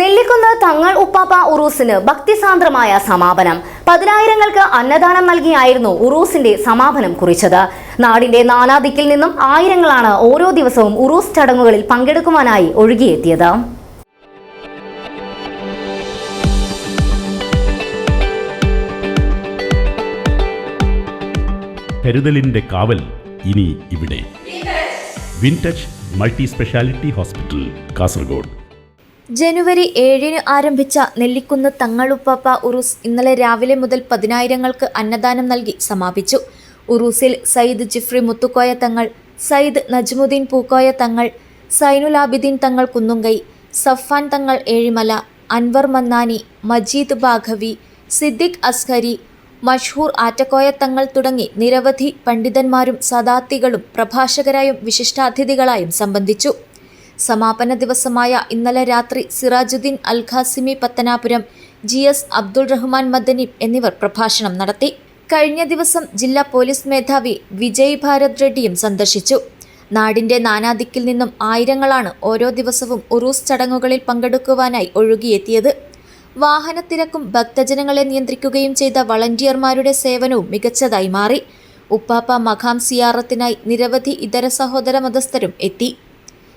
നെല്ലിക്കുന്ന് തങ്ങൾ ഉപ്പാപ്പ ഉറൂസിന് ഭക്തിസാന്ദ്രമായ സമാപനം. പതിനായിരങ്ങൾക്ക് അന്നദാനം നൽകിയായിരുന്നു ഉറൂസിന്റെ സമാപനം കുറിച്ചത്. നാടിന്റെ നാനാദിക്കിൽ നിന്നും ആയിരങ്ങളാണ് ഓരോ ദിവസവും ഉറൂസ് ചടങ്ങുകളിൽ പങ്കെടുക്കുവാനായി ഒഴുകിയെത്തിയത്. കരുതലിന്റെ കാവൽ ഇനി ഇവിടെ. Wintouch multi speciality hospital Kasaragod. ജനുവരി ഏഴിന് ആരംഭിച്ച നെല്ലിക്കുന്ന് തങ്ങളുപ്പാപ്പ ഉറൂസ് ഇന്നലെ രാവിലെ മുതൽ പതിനായിരങ്ങൾക്ക് അന്നദാനം നൽകി സമാപിച്ചു. ഉറൂസിൽ സയ്യിദ് ജിഫ്രി മുത്തുക്കോയ തങ്ങൾ സയ്യിദ് നജ്മുദ്ദീൻ പൂക്കോയ തങ്ങൾ സൈനുൽ ആബിദീൻ തങ്ങൾ കുന്നുങ്കൈ സഫാൻ തങ്ങൾ ഏഴിമല അൻവർ മന്നാനി മജീദ് ബാഘവി സിദ്ദിഖ് അസ്ഹരി മഷ്ഹൂർ ആറ്റക്കോയ തങ്ങൾ തുടങ്ങി നിരവധി പണ്ഡിതന്മാരും സദാത്തികളും പ്രഭാഷകരായും വിശിഷ്ടാതിഥികളായും സംബന്ധിച്ചു. സമാപന ദിവസമായ ഇന്നലെ രാത്രി സിറാജുദ്ദീൻ അൽഖാസിമി പത്തനാപുരം ജി എസ് അബ്ദുൾ റഹ്മാൻ മദനി എന്നിവർ പ്രഭാഷണം നടത്തി. കഴിഞ്ഞ ദിവസം ജില്ലാ പോലീസ് മേധാവി വിജയ് ഭാരത് റെഡ്ഡിയും സന്ദർശിച്ചു. നാടിന്റെ നാനാദിക്കിൽ നിന്നും ആയിരങ്ങളാണ് ഓരോ ദിവസവും ഉറൂസ് ചടങ്ങുകളിൽ പങ്കെടുക്കുവാനായി ഒഴുകിയെത്തിയത്. വാഹനത്തിരക്കും ഭക്തജനങ്ങളെ നിയന്ത്രിക്കുകയും ചെയ്ത വളണ്ടിയർമാരുടെ സേവനവും മികച്ചതായി മാറി. ഉപ്പാപ്പ മഖാം സിയാറത്തിനായി നിരവധി ഇതര സഹോദര മതസ്ഥരും എത്തി.